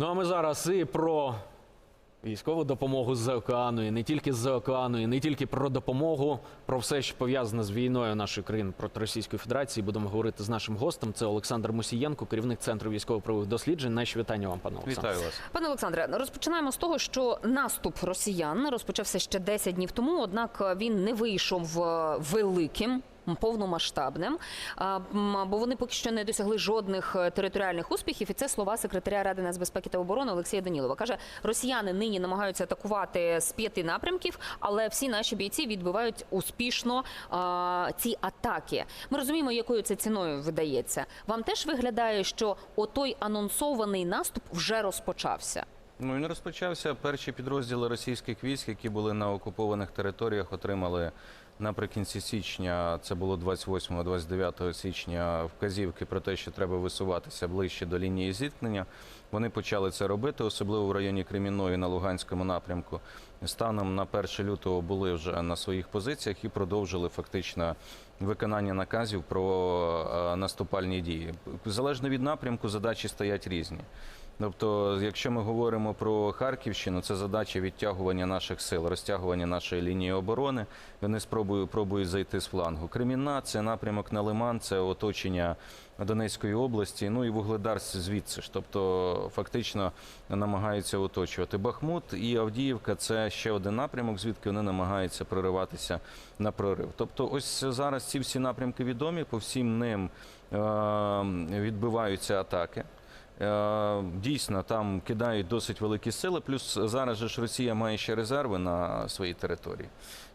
Ну а ми зараз і про військову допомогу з океану, і не тільки з океану, і не тільки про допомогу, про все, що пов'язане з війною нашої країни проти Російської Федерації. Будемо говорити з нашим гостем. Це Олександр Мусієнко, керівник центру військово-правових досліджень. Наші вітання вам, пане Олександр. Вітаю вас. Пане Олександре, розпочинаємо з того, що наступ росіян розпочався ще 10 днів тому однак він не вийшов е, великим. Повномасштабним, бо вони поки що не досягли жодних е, територіальних успіхів. І це слова секретаря ради нацбезпеки та оборони Олексія Данілова. каже, росіяни нині намагаються атакувати з п'яти напрямків, але всі наші бійці відбивають успішно ці атаки. Ми розуміємо, якою це ціною видається. Вам теж виглядає, що отой анонсований наступ вже розпочався. Ну він розпочався. Перші підрозділи російських військ, які були на окупованих територіях, отримали наприкінці січня. Це було 28-29 січня. Вказівки про те, що треба висуватися ближче до лінії зіткнення. Вони почали це робити, особливо в районі Кремінної на Луганському напрямку. Станом на 1 лютого були вже на своїх позиціях і продовжили фактично виконання наказів про е, наступальні дії. Залежно від напрямку, задачі стоять різні. Тобто, якщо ми говоримо про Харківщину, це задача відтягування наших сил, розтягування нашої лінії оборони. Вони спробують пробують зайти з флангу. Кремінна це напрямок на Лиман, це оточення Донецької області. Ну і Вугледар звідси ж. Тобто, фактично намагаються оточувати. Бахмут і Авдіївка це ще один напрямок, звідки вони намагаються прориватися на прорив. Тобто, ось зараз ці всі напрямки відомі, по всім ним е- відбиваються атаки. Е, Дійсно, там кидають досить великі сили. Плюс зараз же ж Росія має ще резерви на своїй території.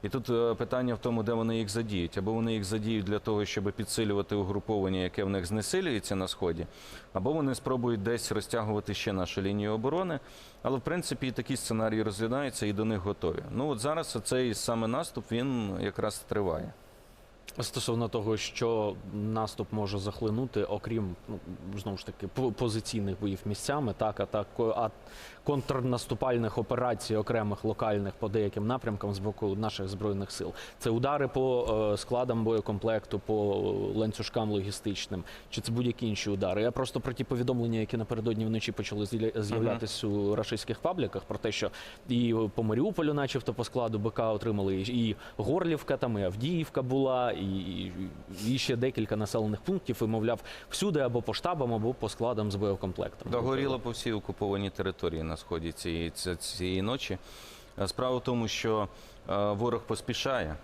І тут е, питання в тому, де вони їх задіють. Або вони їх задіють для того, щоб підсилювати угруповання, яке в них знесилюється на сході, або вони спробують десь розтягувати ще нашу лінію оборони. Але в принципі такі сценарії розглядаються і до них готові. Ну от зараз цей саме наступ він якраз триває. Стосовно того, що наступ може захлинути, окрім ну знову ж таки по- позиційних боїв місцями, так а так а контрнаступальних операцій окремих локальних по деяким напрямкам з боку наших збройних сил. Це удари по е, складам боєкомплекту, по ланцюжкам логістичним, чи це будь-які інші удари. Я просто про ті повідомлення, які напередодні вночі почали з'явля- з'являтися у рашистських пабліках, про те, що і по Маріуполю, начебто, по складу БК отримали, і Горлівка, там і Авдіївка була, і, і ще декілька населених пунктів, і мовляв, всюди або по штабам, або по складам з боєкомплектом. Догоріло по всій окупованій території на сході цієї, цієї ночі. Е, Справа в тому, що е, ворог поспішає,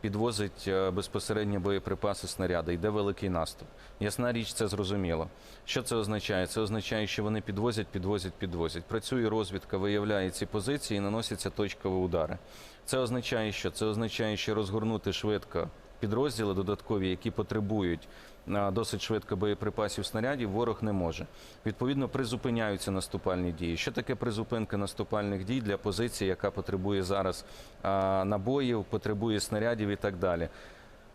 підвозить е, безпосередньо боєприпаси, снаряди, йде великий наступ. Ясна річ, це зрозуміло. Що це означає? Це означає, що вони підвозять, підвозять, підвозять. Працює розвідка, виявляє ці позиції і наносяться точкові удари. Це означає, що це означає, що розгорнути швидко підрозділи додаткові, які потребують досить швидко боєприпасів снарядів, ворог не може. Відповідно, призупиняються наступальні дії. Що таке призупинка наступальних дій для позиції, яка потребує зараз набоїв, потребує снарядів і так далі?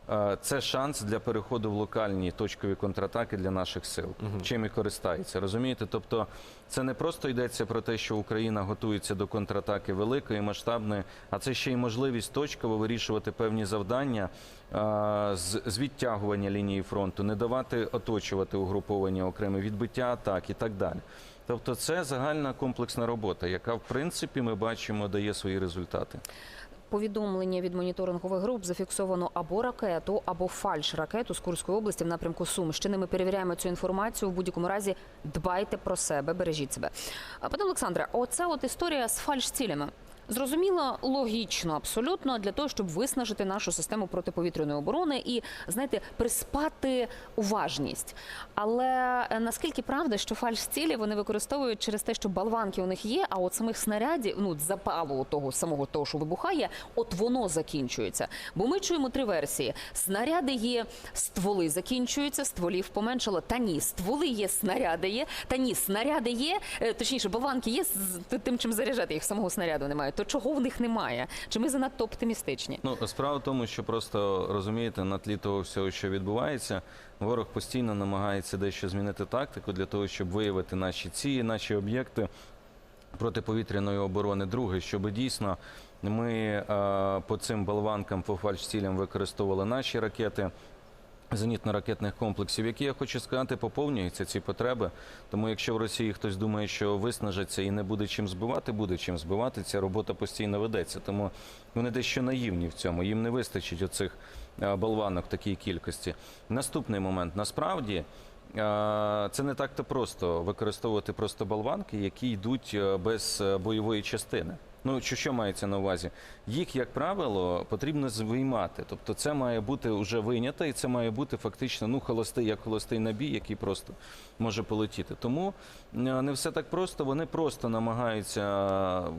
Е, Це шанс для переходу в локальні точкові контратаки для наших сил, чим і користається. Розумієте? Тобто, це не просто йдеться про те, що Україна готується до контратаки великої, масштабної, а це ще й можливість точково вирішувати певні завдання е, з, з відтягування лінії фронту, не давати оточувати угруповання окреме відбиття атак і так далі. Тобто, це загальна комплексна робота, яка в принципі ми бачимо дає свої результати. Повідомлення від моніторингових груп зафіксовано або ракету, або фальш-ракету з Курської області в напрямку Сумщини. Ми перевіряємо цю інформацію. В будь-якому разі дбайте про себе, бережіть себе. Пане Олександре, оце от історія з фальш-цілями. Зрозуміло, логічно, абсолютно для того, щоб виснажити нашу систему протиповітряної оборони і знаєте, приспати уважність. Але е, наскільки правда, що фальш-цілі вони використовують через те, що болванки у них є, а от самих снарядів, ну запалу того самого того, що вибухає, от воно закінчується. Бо ми чуємо три версії: снаряди є, стволи закінчуються, стволів поменшало. Та ні, стволи є, снаряди є. Та ні, снаряди є, е, точніше, болванки є з тим, чим заряджати їх самого снаряду немає. То чого в них немає? Чи ми занадто оптимістичні? Ну, справа в тому, що просто розумієте, на тлі того всього, що відбувається, ворог постійно намагається дещо змінити тактику для того, щоб виявити наші цілі, наші об'єкти протиповітряної оборони. Друге, щоб дійсно ми е, по цим болванкам, по фальшцілям використовували наші ракети. Зенітно-ракетних комплексів, які я хочу сказати, поповнюються ці потреби. Тому, якщо в Росії хтось думає, що виснажиться і не буде чим збивати, буде чим збивати. Ця робота постійно ведеться. Тому вони дещо наївні в цьому. Їм не вистачить оцих е, болванок такій кількості. Наступний момент насправді. е, Це не так-то просто використовувати просто болванки, які йдуть е, без бойової частини. Ну що, що мається на увазі? Їх, як правило, потрібно виймати. Тобто, це має бути вже вийнято, і це має бути фактично ну холостий, як холостий набій, який просто може полетіти. Тому е, не все так просто. Вони просто намагаються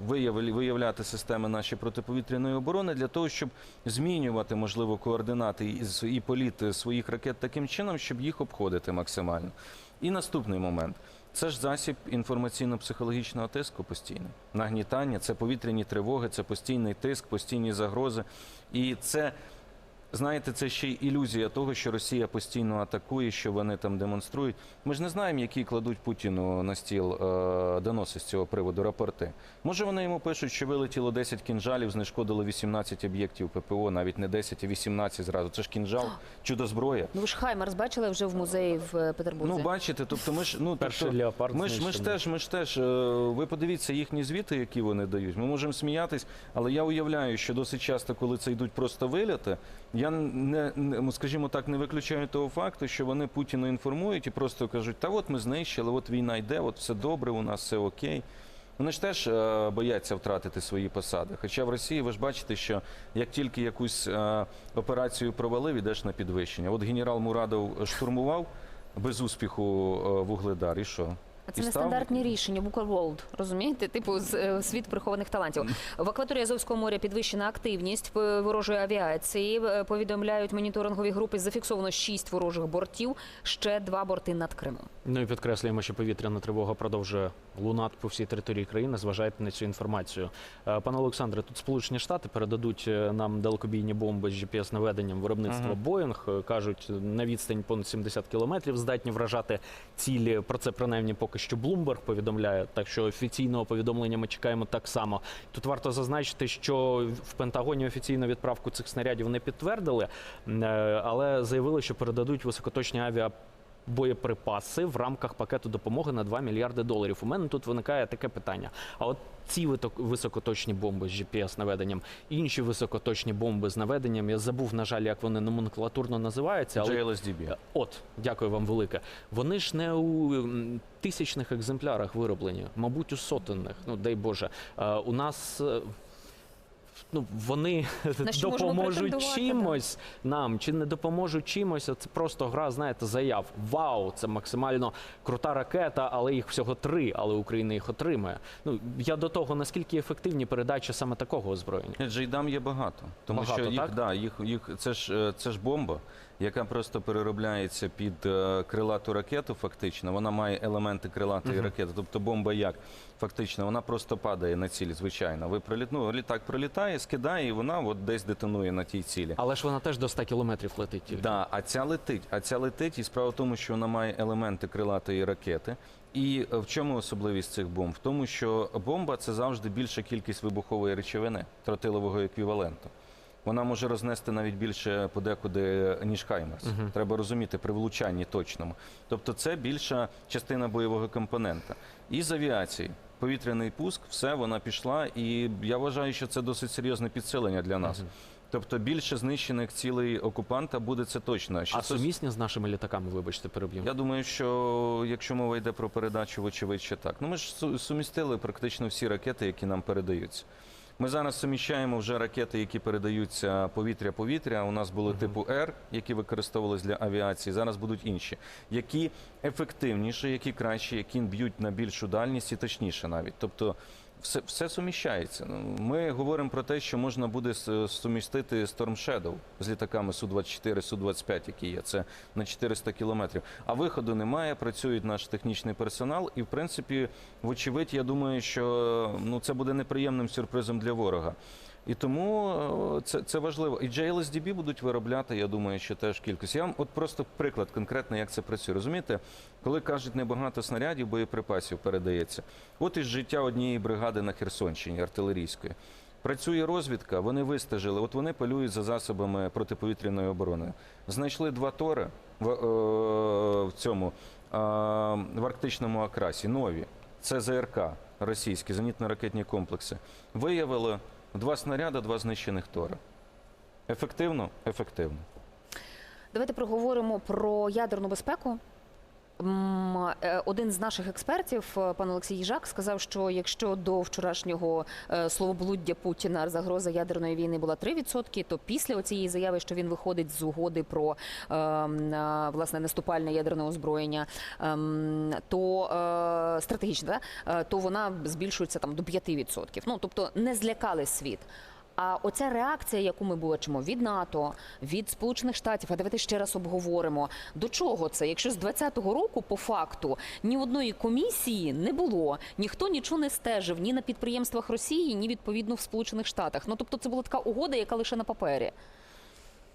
виявля- виявляти системи нашої протиповітряної оборони для того, щоб змінювати можливо координати і, і політ своїх ракет таким чином, щоб їх обходити максимально. І наступний момент. Це ж засіб інформаційно-психологічного тиску постійно. Нагнітання, це повітряні тривоги, це постійний тиск, постійні загрози. І це, знаєте, це ще й ілюзія того, що Росія постійно атакує, що вони там демонструють. Ми ж не знаємо, які кладуть Путіну на стіл е, доноси з цього приводу, рапорти. Може, вони йому пишуть, що вилетіло 10 кінжалів, знешкодило 18 об'єктів ППО, навіть не 10, а 18 зразу. Це ж кінжал, чудо зброя. Ну ви ж Хаймерс бачили вже в музеї в Петербурзі. Ну, бачите, тобто ми ж ну Перший тобто, леопард ми ж ми ж теж, ми ж теж. е, Ви подивіться їхні звіти, які вони дають. Ми можемо сміятись, але я уявляю, що досить часто, коли це йдуть просто виліти, я не, не ну, скажімо так, не виключаю того факту, що вони Путіна інформують і просто кажуть, та от ми знищили, от війна йде, от все добре, у нас все окей. Вони ж теж е, бояться втратити свої посади. Хоча в Росії ви ж бачите, що як тільки якусь е, операцію провалив, ідеш на підвищення. От генерал Мурадов штурмував без успіху е, Вугледар, і що? А це І нестандартні рішення, Букерволд, розумієте? Типу з е, світ прихованих талантів. В акваторії Азовського моря підвищена активність ворожої авіації. Е, Повідомляють моніторингові групи. Зафіксовано шість ворожих бортів, ще два борти над Кримом. Ну і підкреслюємо, що повітряна тривога продовжує лунати по всій території країни. Зважайте на цю інформацію. Е, Пане Олександре, тут Сполучені Штати передадуть е, нам далекобійні бомби з GPS-наведенням виробництва Мгм. Боїнг. Е, кажуть, на відстань понад 70 кілометрів здатні вражати цілі. Про це принаймні поки що Блумберг повідомляє. Так що офіційного повідомлення ми чекаємо так само. Тут варто зазначити, що в Пентагоні офіційно відправку цих снарядів не підтвердили, але заявили, що передадуть високоточні авіа боєприпаси в рамках пакету допомоги на 2 мільярди доларів. У мене тут виникає таке питання: а от ці високоточні бомби з GPS-наведенням, інші високоточні бомби з наведенням, я забув, на жаль, як вони номенклатурно називаються, але JLSDB. От, дякую вам велике. Вони ж не у тисячних екземплярах вироблені, мабуть, у сотенних. Ну дай Боже. Е, у нас. Ну, вони що допоможуть чимось чимось нам, чи не допоможуть чимось. Це просто гра, знаєте, заяв. Вау, це максимально крута ракета, але їх всього три, але Україна їх отримає. Ну я до того, наскільки ефективні передачі саме такого озброєння. Джейдам є багато, тому Багато, що їх, так? да, їх, їх це ж е, це ж бомба, яка просто переробляється під е, крилату ракету. Фактично, вона має елементи крилатої ракети. Тобто бомба як фактично, вона просто падає на ціль. Звичайно, ви приліт, ну, літак прилітає, скидає, і вона от десь детонує на тій цілі. Але ж вона теж до 100 кілометрів летить. тільки. Да, а ця летить. А ця летить, і справа в тому, що вона має елементи крилатої ракети. І е, в чому особливість цих бомб? В тому, що бомба це завжди більша кількість вибухової речовини, тротилового еквіваленту. Вона може рознести навіть більше подекуди, ніж Хаймерс. Треба розуміти при влучанні точному. Тобто, це більша частина бойового компонента. І з авіації. Повітряний пуск, все, вона пішла, і я вважаю, що це досить серйозне підсилення для нас. Тобто більше знищених цілей окупанта буде це точно. А 600 сумісні з нашими літаками, вибачте, переб'ю. Я думаю, що якщо мова йде про передачу, вочевидь, ще так. Ну ми ж су- сумістили практично всі ракети, які нам передаються. Ми зараз суміщаємо вже ракети, які передаються повітря-повітря. У нас були типу Р, які використовувались для авіації. Зараз будуть інші, які ефективніші, які кращі, які б'ють на більшу дальність і точніше навіть. Тобто все, все суміщається. Ну, Ми говоримо про те, що можна буде сумістити Storm Shadow з літаками Су-24, Су-25, які є. Це на 400 кілометрів. А виходу немає, працює наш технічний персонал. І, в принципі, вочевидь, я думаю, що ну, це буде неприємним сюрпризом для ворога. І тому е, це, це важливо. І JLSDB будуть виробляти, я думаю, що теж кількість. Я вам от просто приклад конкретно, як це працює. Розумієте, коли кажуть небагато снарядів, боєприпасів передається. От із життя однієї бригади на Херсонщині артилерійської. Працює розвідка, вони вистежили. От вони полюють за засобами протиповітряної оборони. Знайшли два тори в, е, в цьому в арктичному окрасі. Нові. Це ЗРК російські зенітно-ракетні комплекси. Виявили два снаряди, два знищених тори. Ефективно? Ефективно. Давайте проговоримо про ядерну безпеку. Е, Один з наших експертів, е, пан Олексій Їжак, сказав, що якщо до вчорашнього е, словоблуддя Путіна загроза ядерної війни була 3%, то після цієї заяви, що він виходить з угоди про е, м, е, власне наступальне ядерне озброєння, ем, то стратегічне. Е, то вона збільшується там до 5%. Ну тобто не злякали світ. А оця реакція, яку ми бачимо від НАТО, від Сполучених Штатів, а давайте ще раз обговоримо, до чого це? Якщо з 20-го року по факту ні одної комісії не було, ніхто нічого не стежив ні на підприємствах Росії, ні відповідно в Сполучених Штатах. Ну тобто, це була така угода, яка лише на папері.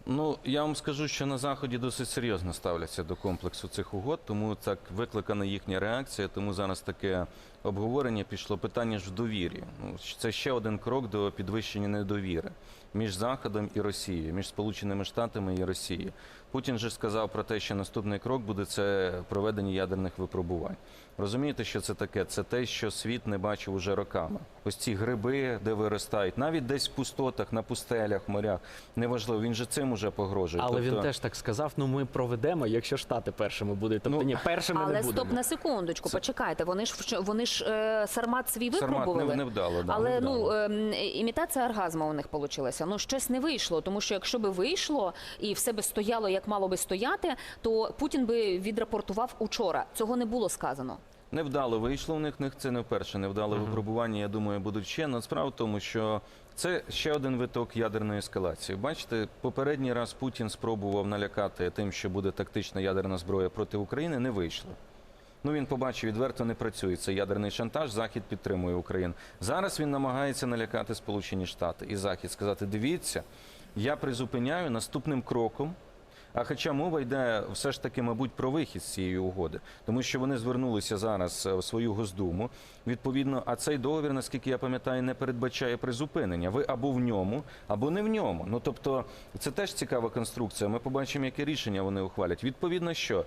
Ну, я вам скажу, що на Заході досить серйозно ставляться до комплексу цих угод, тому так викликана їхня реакція, тому зараз таке обговорення пішло. Питання ж в довірі. Ну, це ще один крок до підвищення недовіри між Заходом і Росією, між Сполученими Штатами і Росією. Путін же сказав про те, що наступний крок буде це проведення ядерних випробувань. Розумієте, що це таке? Це те, що світ не бачив уже роками. Ось ці гриби, де виростають, навіть десь в пустотах, на пустелях, морях. Неважливо, він же цим уже погрожує. Але він Тобто- теж так сказав: ну ми проведемо, якщо штати першими будуть. Тобто Ну, ні, першими Але не будемо. стоп на секундочку, почекайте. Вони ж вони ж е, сармат свій Сармат випробували. не, не вдало, да, Але не ну вдало. ем, імітація оргазму у них вийшла. Ну щось не вийшло, тому що якщо би вийшло і все би стояло як мало би стояти, то Путін би відрапортував учора. Цього не було сказано. Невдало вийшло в них, них це не вперше невдале випробування. Я думаю, будуть ще. Но справа в тому, що це ще один виток ядерної ескалації. Бачите, попередній раз Путін спробував налякати тим, що буде тактична ядерна зброя проти України. Не вийшло. Ну він побачив, відверто не працює. Це ядерний шантаж. Захід підтримує Україну. Зараз він намагається налякати Сполучені Штати і Захід сказати: дивіться, я призупиняю наступним кроком. А хоча мова йде все ж таки, мабуть, про вихід з цієї угоди, тому що вони звернулися зараз е, в свою Госдуму. Відповідно, а цей договір, наскільки я пам'ятаю, не передбачає призупинення. Ви або в ньому, або не в ньому. Ну тобто, це теж цікава конструкція. Ми побачимо, яке рішення вони ухвалять. Відповідно, що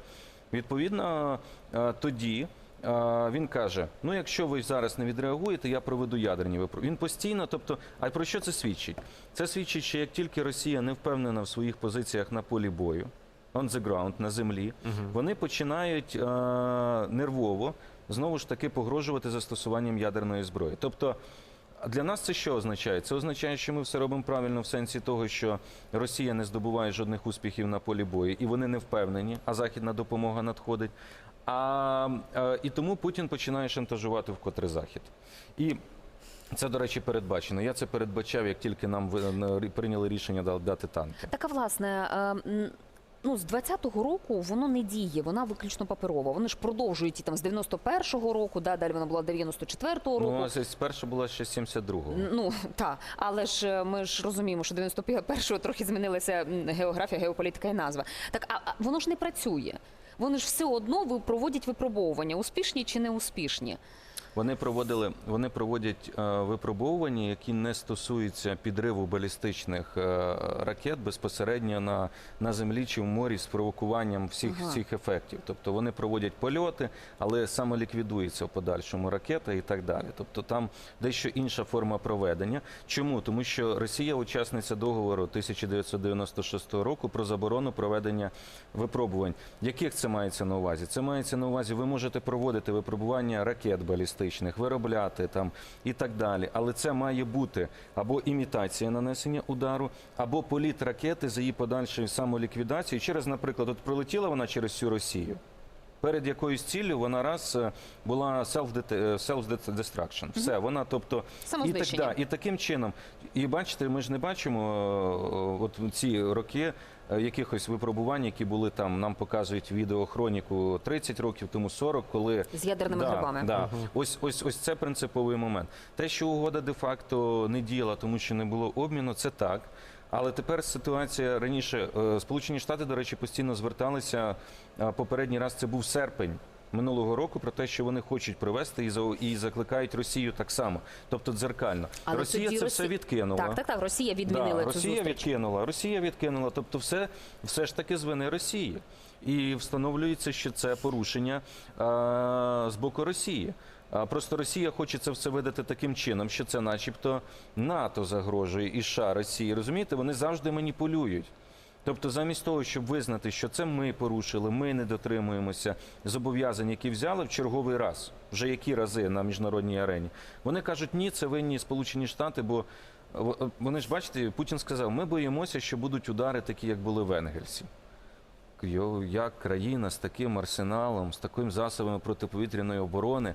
відповідно е, тоді. Він каже: ну, якщо ви зараз не відреагуєте, я проведу ядерні випробування. Він постійно, тобто, а про що це свідчить? Це свідчить, що як тільки Росія не впевнена в своїх позиціях на полі бою, on the ground, на землі, вони починають е, нервово знову ж таки погрожувати застосуванням ядерної зброї. Тобто. Для нас це що означає? Це означає, що ми все робимо правильно в сенсі того, що Росія не здобуває жодних успіхів на полі бою, і вони не впевнені, а західна допомога надходить. А, е, і тому Путін починає шантажувати вкотре захід. І це, до речі, передбачено. Я це передбачав, як тільки нам прийняли рішення дати танки. Так, а власне. Ну, з 20-го року воно не діє, вона виключно паперова. Вони ж продовжують і там з 91-го року, да, далі вона була 94-го року. Ну, а спершу була ще 72-го. Ну так, але ж е, ми ж розуміємо, що 91-го трохи змінилася географія, геополітика і назва. Так, а, а воно ж не працює. Вони ж все одно проводять випробовування, успішні чи не успішні. Вони проводили, вони проводять е, випробовування, які не стосуються підриву балістичних е, ракет безпосередньо на, на землі чи в морі з провокуванням всіх Ага. цих ефектів. Тобто вони проводять польоти, але самоліквідується в подальшому ракета і так далі. Тобто там дещо інша форма проведення. Чому? Тому що Росія учасниця договору 1996 року про заборону проведення випробувань. Яких це мається на увазі? Це мається на увазі, ви можете проводити випробування ракет балістичних, виробляти там і так далі. Але це має бути або імітація нанесення удару, або політ ракети за її подальшою самоліквідацією через, наприклад, от пролетіла вона через всю Росію. Перед якоюсь ціллю вона раз е, була е, self-destruction. Все, вона, тобто, і, так, да, і таким чином. І бачите, ми ж не бачимо е, от ці роки якихось випробувань, які були там, нам показують відеохроніку 30 років тому 40, коли З ядерними да, грибами. Да. Ось, ось, ось це принциповий момент. Те, що угода де-факто не діяла, тому що не було обміну, це так. Але тепер ситуація раніше. е, Сполучені Штати, до речі, постійно зверталися. е, Попередній раз це був серпень минулого року про те, що вони хочуть привести і за- і закликають Росію так само, тобто дзеркально. Але Росія це Росі- все відкинула. Так, так, так. Росія відмінила Да, цю Росія зустріч. відкинула. Росія відкинула. Тобто, все, все ж таки з вини Росії. І встановлюється, що це порушення а, з боку Росії. Просто Росія хоче це все видати таким чином, що це, начебто, НАТО загрожує і США Росії. Розумієте, вони завжди маніпулюють. Тобто, замість того, щоб визнати, що це ми порушили, ми не дотримуємося зобов'язань, які взяли в черговий раз, вже які рази на міжнародній арені, вони кажуть, ні, це винні Сполучені Штати, бо вони ж бачите, Путін сказав, ми боїмося, що будуть удари такі, як були в Енгельсі. Як країна з таким арсеналом, з такими засобами протиповітряної оборони,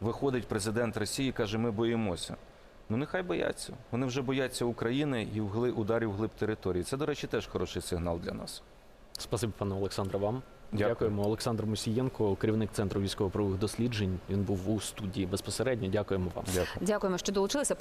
виходить президент Росії і каже, ми боїмося. Ну нехай бояться. Вони вже бояться України і вгли- ударів вглиб території. Це, до речі, теж хороший сигнал для нас. Спасибі, пане Олександре, вам. Дякую. Дякуємо. Олександр Мусієнко, керівник центру військово-правових досліджень. Він був у студії безпосередньо. Дякуємо вам. Дякую. Дякуємо, що долучилися.